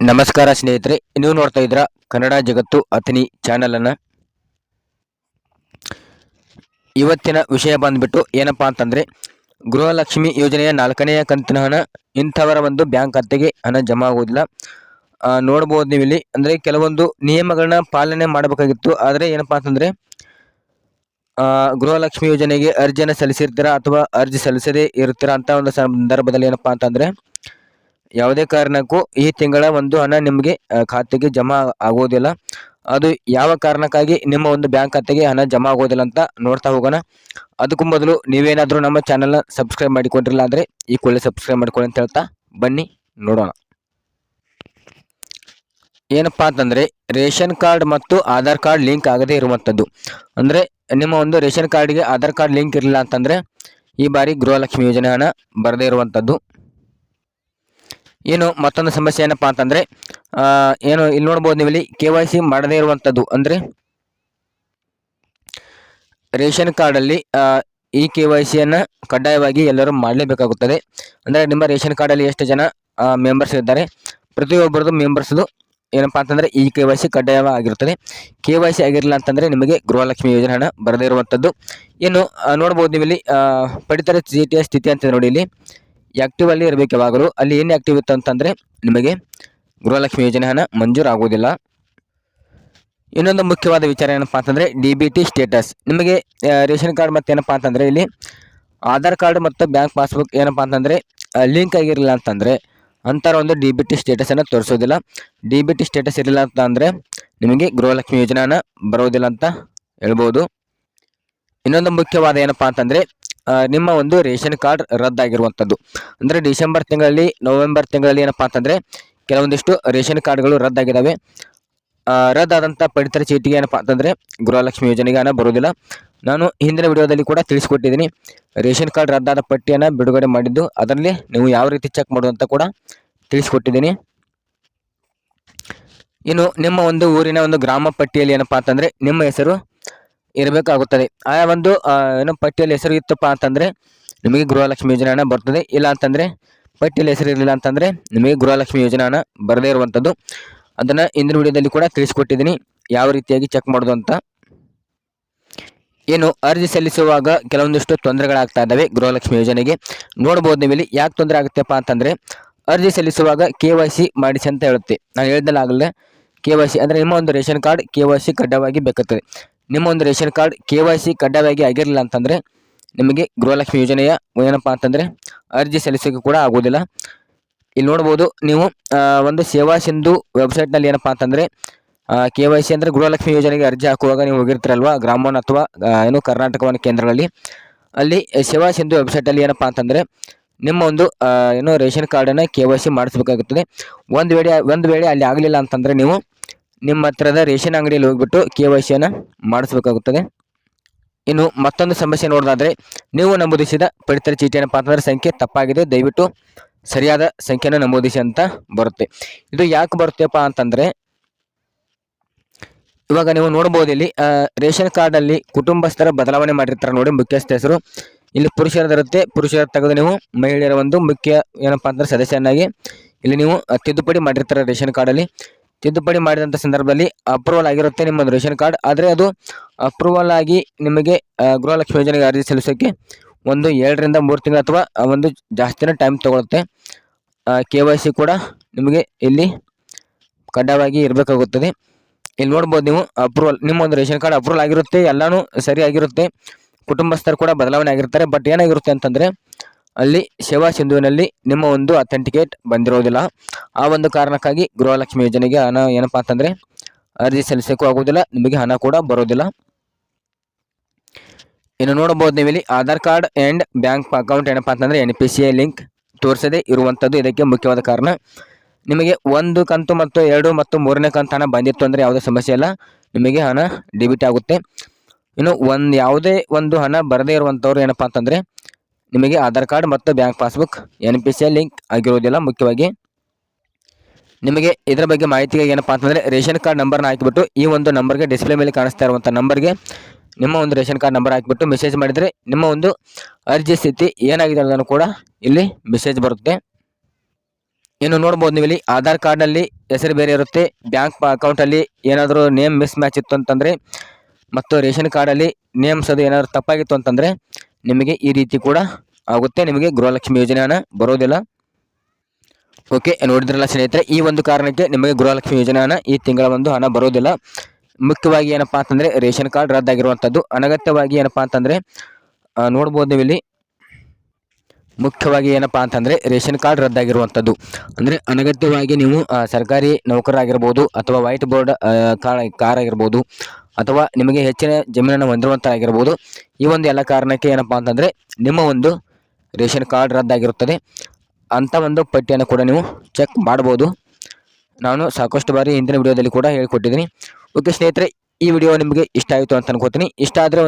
ನಮಸ್ಕಾರ ಸ್ನೇಹಿತರೆ, ನೀವು ನೋಡ್ತಾ ಇದ್ರ ಕನ್ನಡ ಜಗತ್ತು ಅತನಿ ಚಾನಲನ್ನು ಇವತ್ತಿನ ವಿಷಯ ಬಂದ್ಬಿಟ್ಟು ಏನಪ್ಪಾ ಅಂತಂದ್ರೆ, ಗೃಹಲಕ್ಷ್ಮಿ ಯೋಜನೆಯ ನಾಲ್ಕನೆಯ ಕಂತಿನ ಹಣ, ಇಂಥವರ ಒಂದು ಬ್ಯಾಂಕ್ ಖಾತೆಗೆ ಹಣ ಜಮಾ ಆಗೋದಿಲ್ಲ. ನೋಡ್ಬೋದು ನೀವು ಇಲ್ಲಿ ಅಂದ್ರೆ ಕೆಲವೊಂದು ನಿಯಮಗಳನ್ನ ಪಾಲನೆ ಮಾಡಬೇಕಾಗಿತ್ತು. ಆದರೆ ಏನಪ್ಪಾ ಅಂತಂದ್ರೆ ಗೃಹಲಕ್ಷ್ಮಿ ಯೋಜನೆಗೆ ಅರ್ಜಿಯನ್ನು ಸಲ್ಲಿಸಿರ್ತೀರಾ ಅಥವಾ ಅರ್ಜಿ ಸಲ್ಲಿಸದೇ ಇರ್ತೀರಾ ಅಂತ ಒಂದು ಸಂದರ್ಭದಲ್ಲಿ ಏನಪ್ಪಾ ಅಂತಂದ್ರೆ ಯಾವುದೇ ಕಾರಣಕ್ಕೂ ಈ ತಿಂಗಳ ಒಂದು ಹಣ ನಿಮಗೆ ಖಾತೆಗೆ ಜಮಾ ಆಗೋದಿಲ್ಲ. ಅದು ಯಾವ ಕಾರಣಕ್ಕಾಗಿ ನಿಮ್ಮ ಒಂದು ಬ್ಯಾಂಕ್ ಖಾತೆಗೆ ಹಣ ಜಮಾ ಆಗೋದಿಲ್ಲ ಅಂತ ನೋಡ್ತಾ ಹೋಗೋಣ. ಅದಕ್ಕೂ ಮೊದಲು ನೀವೇನಾದರೂ ನಮ್ಮ ಚಾನಲ್ನ ಸಬ್ಸ್ಕ್ರೈಬ್ ಮಾಡಿಕೊಂಡಿರಲ್ಲ ಅಂದರೆ ಈ ಕೂಡಲೇ ಸಬ್ಸ್ಕ್ರೈಬ್ ಮಾಡ್ಕೊಳ್ಳಿ ಅಂತ ಹೇಳ್ತಾ ಬನ್ನಿ, ನೋಡೋಣ. ಏನಪ್ಪಾ ಅಂತಂದರೆ, ರೇಷನ್ ಕಾರ್ಡ್ ಮತ್ತು ಆಧಾರ್ ಕಾರ್ಡ್ ಲಿಂಕ್ ಆಗದೇ ಇರುವಂಥದ್ದು. ಅಂದರೆ ನಿಮ್ಮ ಒಂದು ರೇಷನ್ ಕಾರ್ಡ್ಗೆ ಆಧಾರ್ ಕಾರ್ಡ್ ಲಿಂಕ್ ಇರಲಿಲ್ಲ ಅಂತಂದರೆ ಈ ಬಾರಿ ಗೃಹಲಕ್ಷ್ಮಿ ಯೋಜನೆ ಹಣ ಬರದೇ ಇರುವಂಥದ್ದು. ಏನು ಮತ್ತೊಂದು ಸಮಸ್ಯೆ ಏನಪ್ಪಾ ಅಂತಂದ್ರೆ ಏನು ಇಲ್ಲಿ ನೋಡ್ಬೋದು ನೀವು ಇಲ್ಲಿ ಕೆ ವೈ ಸಿ ಮಾಡದೇ ಇರುವಂಥದ್ದು ಅಂದ್ರೆ ರೇಷನ್ ಕಾರ್ಡಲ್ಲಿ ಈ ಕೆ ವೈ ಸಿಯನ್ನು ಕಡ್ಡಾಯವಾಗಿ ಎಲ್ಲರೂ ಮಾಡಲೇಬೇಕಾಗುತ್ತದೆ. ಅಂದರೆ ನಿಮ್ಮ ರೇಷನ್ ಕಾರ್ಡಲ್ಲಿ ಎಷ್ಟು ಜನ ಮೆಂಬರ್ಸ್ ಇದ್ದಾರೆ ಪ್ರತಿಯೊಬ್ಬರದ್ದು ಮೆಂಬರ್ಸ್ದು ಏನಪ್ಪಾ ಅಂತಂದ್ರೆ ಈ ಕೆ ವೈ ಸಿ ಕಡ್ಡಾಯವಾಗಿರುತ್ತದೆ ಕೆ ವೈ ಸಿ ಆಗಿರಲಿಲ್ಲ ಅಂತಂದ್ರೆ ನಿಮಗೆ ಗೃಹಲಕ್ಷ್ಮಿ ಯೋಜನೆ ಹಣ ಬರದೇ ಇರುವಂಥದ್ದು ಏನು ನೋಡ್ಬೋದು ನೀವು ಇಲ್ಲಿ ಆ, ಪಡಿತರ ಚೀಟಿಯ ಸ್ಥಿತಿ ಅಂತ ನೋಡಿ ಇಲ್ಲಿ. ಆಕ್ಟಿವ್ ಅಲ್ಲಿ ಇರಬೇಕು ಯಾವಾಗಲೂ. ಅಲ್ಲಿ ಏನು ಆಕ್ಟಿವ್ ಇತ್ತು ಅಂತಂದ್ರೆ ನಿಮಗೆ ಗೃಹಲಕ್ಷ್ಮಿ ಯೋಜನೆ ಹಣ ಮಂಜೂರಾಗುವುದಿಲ್ಲ. ಇನ್ನೊಂದು ಮುಖ್ಯವಾದ ವಿಚಾರ ಏನಪ್ಪಾ ಅಂತಂದ್ರೆ ಡಿ ಬಿ ಟಿ ಸ್ಟೇಟಸ್ ನಿಮಗೆ ರೇಷನ್ ಕಾರ್ಡ್ ಮತ್ತೆ ಏನಪ್ಪಾ ಅಂತಂದ್ರೆ ಇಲ್ಲಿ ಆಧಾರ್ ಕಾರ್ಡ್ ಮತ್ತು ಬ್ಯಾಂಕ್ ಪಾಸ್ಬುಕ್ ಏನಪ್ಪಾ ಅಂತಂದ್ರೆ ಲಿಂಕ್ ಆಗಿರಲಿಲ್ಲ ಅಂತಂದ್ರೆ ಅಂತರ ಒಂದು ಡಿ ಬಿ ಟಿ ಸ್ಟೇಟಸ್ ಅನ್ನು ತೋರಿಸೋದಿಲ್ಲ. ಡಿ ಬಿ ಟಿ ಸ್ಟೇಟಸ್ ಇರಲಿಲ್ಲ ಅಂತ ಅಂದ್ರೆ ನಿಮಗೆ ಗೃಹಲಕ್ಷ್ಮಿ ಯೋಜನೆ ಹಣ ಬರೋದಿಲ್ಲ ಅಂತ ಹೇಳ್ಬೋದು. ಇನ್ನೊಂದು ಮುಖ್ಯವಾದ ಏನಪ್ಪಾ ಅಂತಂದ್ರೆ ನಿಮ್ಮ ಒಂದು ರೇಷನ್ ಕಾರ್ಡ್ ರದ್ದಾಗಿರುವಂಥದ್ದು. ಅಂದರೆ ಡಿಸೆಂಬರ್ ತಿಂಗಳಲ್ಲಿ, ನವೆಂಬರ್ ತಿಂಗಳಲ್ಲಿ ಏನಪ್ಪಾ ಅಂತಂದರೆ, ಕೆಲವೊಂದಿಷ್ಟು ರೇಷನ್ ಕಾರ್ಡ್ಗಳು ರದ್ದಾಗಿದ್ದಾವೆ ರದ್ದಾದಂಥ ಪಡಿತರ ಚೀಟಿಗೆ ಏನಪ್ಪಾ ಅಂತಂದರೆ, ಗೃಹಲಕ್ಷ್ಮಿ ಯೋಜನೆಗೆ ಹಣ ಬರೋದಿಲ್ಲ ನಾನು ಹಿಂದಿನ ವಿಡಿಯೋದಲ್ಲಿ ಕೂಡ ತಿಳಿಸ್ಕೊಟ್ಟಿದ್ದೀನಿ. ರೇಷನ್ ಕಾರ್ಡ್ ರದ್ದಾದ ಪಟ್ಟಿಯನ್ನು ಬಿಡುಗಡೆ ಮಾಡಿದ್ದು, ಅದರಲ್ಲಿ ನೀವು ಯಾವ ರೀತಿ ಚೆಕ್ ಮಾಡೋದು ಅಂತ ಕೂಡ ತಿಳಿಸ್ಕೊಟ್ಟಿದ್ದೀನಿ. ಇನ್ನು, ನಿಮ್ಮ ಒಂದು ಊರಿನ ಒಂದು ಗ್ರಾಮ ಪಟ್ಟಿಯಲ್ಲಿ ಏನಪ್ಪಾ ಅಂತಂದರೆ, ನಿಮ್ಮ ಹೆಸರು ಇರಬೇಕಾಗುತ್ತದೆ. ಆ ಒಂದು ಏನು ಪಟ್ಟಿಯಲ್ಲಿ ಹೆಸರು ಇತ್ತಪ್ಪ ಅಂತಂದರೆ ನಿಮಗೆ ಗೃಹಲಕ್ಷ್ಮಿ ಯೋಜನೆ ಹಣ ಬರ್ತದೆ. ಇಲ್ಲ ಅಂತಂದರೆ ಪಟ್ಟಿಯಲ್ಲಿ ಹೆಸರು ಇರಲಿಲ್ಲ ಅಂತಂದರೆ ನಿಮಗೆ ಗೃಹಲಕ್ಷ್ಮಿ ಯೋಜನೆ ಬರದೇ ಇರುವಂಥದ್ದು ಅದನ್ನು ಇಂದಿನ ವಿಡಿಯೋದಲ್ಲಿ ಕೂಡ ತಿಳಿಸ್ಕೊಟ್ಟಿದ್ದೀನಿ. ಯಾವ ರೀತಿಯಾಗಿ ಚೆಕ್ ಮಾಡೋದು ಅಂತ. ಏನು ಅರ್ಜಿ ಸಲ್ಲಿಸುವಾಗ ಕೆಲವೊಂದಿಷ್ಟು ತೊಂದರೆಗಳಾಗ್ತಾ ಇದ್ದಾವೆ ಗೃಹಲಕ್ಷ್ಮಿ ಯೋಜನೆಗೆ. ನೋಡ್ಬೋದು ನೀವು ಇಲ್ಲಿ ಯಾಕೆ ತೊಂದರೆ ಆಗುತ್ತೆಪ್ಪ ಅಂತಂದರೆ ಅರ್ಜಿ ಸಲ್ಲಿಸುವಾಗ ಕೆ ವೈ ಸಿ ಮಾಡಿಸಿ ಅಂತ ಹೇಳುತ್ತೆ. ನಾನು ಹೇಳ್ದಲ್ಲಾಗಲೇ ಕೆ ವೈ ಸಿ ಅಂದರೆ ನಿಮ್ಮ ಒಂದು ration card K Y C ಕಡ್ಡಾಯವಾಗಿ ಬೇಕಾಗ್ತದೆ. ನಿಮ್ಮ ಒಂದು ration card K Y C ಕಡ್ಡಾಯವಾಗಿ ಆಗಿರಲಿಲ್ಲ ಅಂತಂದರೆ ನಿಮಗೆ ಗೃಹಲಕ್ಷ್ಮಿ ಯೋಜನೆಯ ಏನಪ್ಪ ಅಂತಂದರೆ ಅರ್ಜಿ ಸಲ್ಲಿಸೋಕೆ ಕೂಡ ಆಗೋದಿಲ್ಲ ಇಲ್ಲಿ ನೋಡ್ಬೋದು ನೀವು ಒಂದು ಸೇವಾ ಸಿಂಧು ವೆಬ್ಸೈಟ್ನಲ್ಲಿ ಏನಪ್ಪಾ ಅಂತಂದರೆ ಕೆ ವೈ ಸಿ ಅಂದರೆ ಗೃಹಲಕ್ಷ್ಮಿ ಯೋಜನೆಗೆ ಅರ್ಜಿ ಹಾಕುವಾಗ ನೀವು ಹೋಗಿರ್ತೀರಲ್ವ? ಗ್ರಾಮವನ್ ಅಥವಾ ಏನು ಕರ್ನಾಟಕವನ ಕೇಂದ್ರಗಳಲ್ಲಿ. ಅಲ್ಲಿ ಸೇವಾ ಸಿಂಧು ವೆಬ್ಸೈಟಲ್ಲಿ ಏನಪ್ಪ ಅಂತಂದರೆ ನಿಮ್ಮ ಒಂದು ಏನು ರೇಷನ್ ಕಾರ್ಡನ್ನು ಕೆ ವೈ ಸಿ ಮಾಡಿಸ್ಬೇಕಾಗುತ್ತದೆ. ಒಂದು ವೇಳೆ ಒಂದು ವೇಳೆ ಅಲ್ಲಿ ಆಗಲಿಲ್ಲ ಅಂತಂದರೆ ನೀವು ನಿಮ್ಮ ಹತ್ರದ ರೇಷನ್ ಅಂಗಡಿಯಲ್ಲಿ ಹೋಗ್ಬಿಟ್ಟು ಕೆ ವೈ ಸಿಯನ್ನು ಮಾಡಿಸ್ಬೇಕಾಗುತ್ತದೆ. ಇನ್ನು ಮತ್ತೊಂದು ಸಮಸ್ಯೆ ನೋಡೋದಾದ್ರೆ, ನೀವು ನಮೂದಿಸಿದ ಪಡಿತರ ಚೀಟಿಯನ್ನು ಅಂತಂದ್ರೆ ಸಂಖ್ಯೆ ತಪ್ಪಾಗಿದೆ. ದಯವಿಟ್ಟು ಸರಿಯಾದ ಸಂಖ್ಯೆಯನ್ನು ನಮೂದಿಸಿ ಅಂತ ಬರುತ್ತೆ. ಇದು ಯಾಕೆ ಬರುತ್ತೆಪ್ಪ ಅಂತಂದ್ರೆ, ಇವಾಗ ನೀವು ನೋಡ್ಬೋದು ಇಲ್ಲಿ ರೇಷನ್ ಕಾರ್ಡಲ್ಲಿ ಕುಟುಂಬಸ್ಥರ ಬದಲಾವಣೆ ಮಾಡಿರ್ತಾರೆ ನೋಡಿ ಮುಖ್ಯಸ್ಥ ಹೆಸರು. ಇಲ್ಲಿ ಪುರುಷರದಿರುತ್ತೆ ಪುರುಷರ ತೆಗೆದು ನೀವು ಮಹಿಳೆಯರ ಒಂದು ಮುಖ್ಯ ಏನಪ್ಪಾ ಅಂದ್ರೆ ಸದಸ್ಯನಾಗಿ ಇಲ್ಲಿ ನೀವು ತಿದ್ದುಪಡಿ ಮಾಡಿರ್ತಾರೆ ರೇಷನ್ ಕಾರ್ಡ್ ಅಲ್ಲಿ ತಿದ್ದುಪಡಿ ಮಾಡಿದಂಥ ಸಂದರ್ಭದಲ್ಲಿ ಅಪ್ರೂವಲ್ ಆಗಿರುತ್ತೆ ನಿಮ್ಮ ಒಂದು ರೇಷನ್ ಕಾರ್ಡ್. ಆದರೆ ಅದು ಅಪ್ರೂವಲ್ ಆಗಿ ನಿಮಗೆ ಗೃಹಲಕ್ಷ್ಮಿ ಯೋಜನೆಗೆ ಅರ್ಜಿ ಸಲ್ಲಿಸೋಕೆ ಒಂದು ಎರಡರಿಂದ ಮೂರು ತಿಂಗಳು ಅಥವಾ ಒಂದು ಜಾಸ್ತಿನೇ ಟೈಮ್ ತೊಗೊಳುತ್ತೆ. ಕೆ ಕೂಡ ನಿಮಗೆ ಇಲ್ಲಿ ಕಡ್ಡಾಯವಾಗಿ ಇರಬೇಕಾಗುತ್ತದೆ. ಇಲ್ಲಿ ನೋಡ್ಬೋದು ನೀವು ಅಪ್ರೂವಲ್ ನಿಮ್ಮ ಒಂದು ರೇಷನ್ ಕಾರ್ಡ್ ಅಪ್ರೂವಲ್ ಆಗಿರುತ್ತೆ, ಎಲ್ಲನೂ ಸರಿಯಾಗಿರುತ್ತೆ ಕುಟುಂಬಸ್ಥರು ಕೂಡ ಬದಲಾವಣೆ ಆಗಿರ್ತಾರೆ ಬಟ್ ಏನಾಗಿರುತ್ತೆ ಅಂತಂದ್ರೆ ಅಲ್ಲಿ ಸೇವಾ ಸಿಂಧುವಿನಲ್ಲಿ ನಿಮ್ಮ ಒಂದು ಅಥೆಂಟಿಕೇಟ್ ಬಂದಿರೋದಿಲ್ಲ. ಆ ಒಂದು ಕಾರಣಕ್ಕಾಗಿ ಗೃಹಲಕ್ಷ್ಮಿ ಯೋಜನೆಗೆ ಹಣ ಏನಪ್ಪಾ ಅಂತಂದ್ರೆ ಅರ್ಜಿ ಸಲ್ಲಿಸಕ್ಕೂ ಆಗೋದಿಲ್ಲ ನಿಮಗೆ ಹಣ ಕೂಡ ಬರೋದಿಲ್ಲ. ಇನ್ನು ನೋಡಬಹುದು ನೀವಿಲ್ಲಿ Aadhaar card and bank account ಏನಪ್ಪಾ ಅಂತಂದ್ರೆ N P C I link ತೋರಿಸದೇ ಇರುವಂಥದ್ದು ಇದಕ್ಕೆ ಮುಖ್ಯವಾದ ಕಾರಣ. ನಿಮಗೆ ಒಂದು ಕಂತು ಮತ್ತು ಎರಡು ಮತ್ತು ಮೂರನೇ ಕಂತು ಹಣ ಬಂದಿತ್ತು ಅಂದರೆ ಯಾವುದೇ ಸಮಸ್ಯೆ ಇಲ್ಲ, ನಿಮಗೆ ಹಣ ಡೆಬಿಟ್ ಆಗುತ್ತೆ. ಇನ್ನು ಒಂದು ಯಾವುದೇ ಒಂದು ಹಣ ಬರದೇ ಇರುವಂಥವ್ರು ಏನಪ್ಪಾ ಅಂತಂದರೆ ನಿಮಗೆ ಆಧಾರ್ ಕಾರ್ಡ್ ಮತ್ತು bank passbook, N P C link ಆಗಿರೋದಿಲ್ಲ ಮುಖ್ಯವಾಗಿ ನಿಮಗೆ ಇದರ ಬಗ್ಗೆ ಮಾಹಿತಿಗೆ ಏನಪ್ಪಾ ಅಂತಂದರೆ ರೇಷನ್ ಕಾರ್ಡ್ ನಂಬರ್ನ ಹಾಕಿಬಿಟ್ಟು ಈ ಒಂದು ನಂಬರ್ಗೆ ಡಿಸ್ಪ್ಲೇ ಮೇಲೆ ಕಾಣಿಸ್ತಾ ಇರುವಂಥ ನಂಬರ್ಗೆ ನಿಮ್ಮ ಒಂದು ರೇಷನ್ ಕಾರ್ಡ್ ನಂಬರ್ ಹಾಕಿಬಿಟ್ಟು ಮೆಸೇಜ್ ಮಾಡಿದರೆ ನಿಮ್ಮ ಒಂದು ಅರ್ಜಿ ಸ್ಥಿತಿ ಏನಾಗಿದೆ ಅನ್ನೋದನ್ನು ಕೂಡ ಇಲ್ಲಿ ಮೆಸೇಜ್ ಬರುತ್ತೆ. ಇನ್ನು ನೋಡ್ಬೋದು ನೀವು ಇಲ್ಲಿ ಆಧಾರ್ ಕಾರ್ಡ್ನಲ್ಲಿ ಹೆಸರು ಬೇರೆ ಇರುತ್ತೆ, ಬ್ಯಾಂಕ್ ಅಕೌಂಟಲ್ಲಿ ಏನಾದರೂ ನೇಮ್ ಮಿಸ್ ಮ್ಯಾಚ್ ಇತ್ತು ಅಂತಂದರೆ ಮತ್ತು ರೇಷನ್ ಕಾರ್ಡಲ್ಲಿ ನೇಮ್ಸ್ ಅದು ಏನಾದರೂ ತಪ್ಪಾಗಿತ್ತು ಅಂತಂದರೆ ನಿಮಗೆ ಈ ರೀತಿ ಕೂಡ ಆಗುತ್ತೆ. ನಿಮಗೆ ಗೃಹಲಕ್ಷ್ಮಿ ಯೋಜನೆ ಬರೋದಿಲ್ಲ. ಓಕೆ ನೋಡಿದ್ರಲ್ಲ ಸ್ನೇಹಿತರೆ, ಈ ಒಂದು ಕಾರಣಕ್ಕೆ ನಿಮಗೆ ಗೃಹಲಕ್ಷ್ಮಿ ಯೋಜನೆ ಈ ತಿಂಗಳ ಒಂದು ಹಣ ಬರೋದಿಲ್ಲ. ಮುಖ್ಯವಾಗಿ ಏನಪ್ಪಾ ಅಂತಂದರೆ ರೇಷನ್ ಕಾರ್ಡ್ ರದ್ದಾಗಿರುವಂಥದ್ದು ಅನಗತ್ಯವಾಗಿ ಏನಪ್ಪಾ ಅಂತಂದರೆ ನೋಡ್ಬೋದು ನೀವು ಇಲ್ಲಿ. ಮುಖ್ಯವಾಗಿ ಏನಪ್ಪಾ ಅಂತಂದರೆ ರೇಷನ್ ಕಾರ್ಡ್ ರದ್ದಾಗಿರುವಂಥದ್ದು ಅಂದರೆ ಅನಗತ್ಯವಾಗಿ ನೀವು ಸರ್ಕಾರಿ ನೌಕರರಾಗಿರ್ಬೋದು ಅಥವಾ ವೈಟ್ ಬೋರ್ಡ್ ಕಾರ್ ಆಗಿರ್ಬೋದು. ಅಥವಾ ನಿಮಗೆ ಹೆಚ್ಚಿನ ಜಮೀನನ್ನು ಹೊಂದಿರುವಂಥರಾಗಿರ್ಬೋದು ಈ ಒಂದು ಎಲ್ಲ ಕಾರಣಕ್ಕೆ ಏನಪ್ಪ ಅಂತಂದರೆ, ನಿಮ್ಮ ಒಂದು ರೇಷನ್ ಕಾರ್ಡ್ ರದ್ದಾಗಿರುತ್ತದೆ. ಅಂಥ ಒಂದು ಪಟ್ಟಿಯನ್ನು ಕೂಡ ನೀವು ಚೆಕ್ ಮಾಡ್ಬೋದು. ನಾನು ಸಾಕಷ್ಟು ಬಾರಿ ಹಿಂದಿನ ವಿಡಿಯೋದಲ್ಲಿ ಕೂಡ ಹೇಳಿಕೊಟ್ಟಿದ್ದೀನಿ. ಓಕೆ ಸ್ನೇಹಿತರೆ, ಈ ವಿಡಿಯೋ ನಿಮಗೆ ಇಷ್ಟ ಆಯಿತು ಅಂತ ಅನ್ಕೋತೀನಿ. ಇಷ್ಟ ಆದರೆ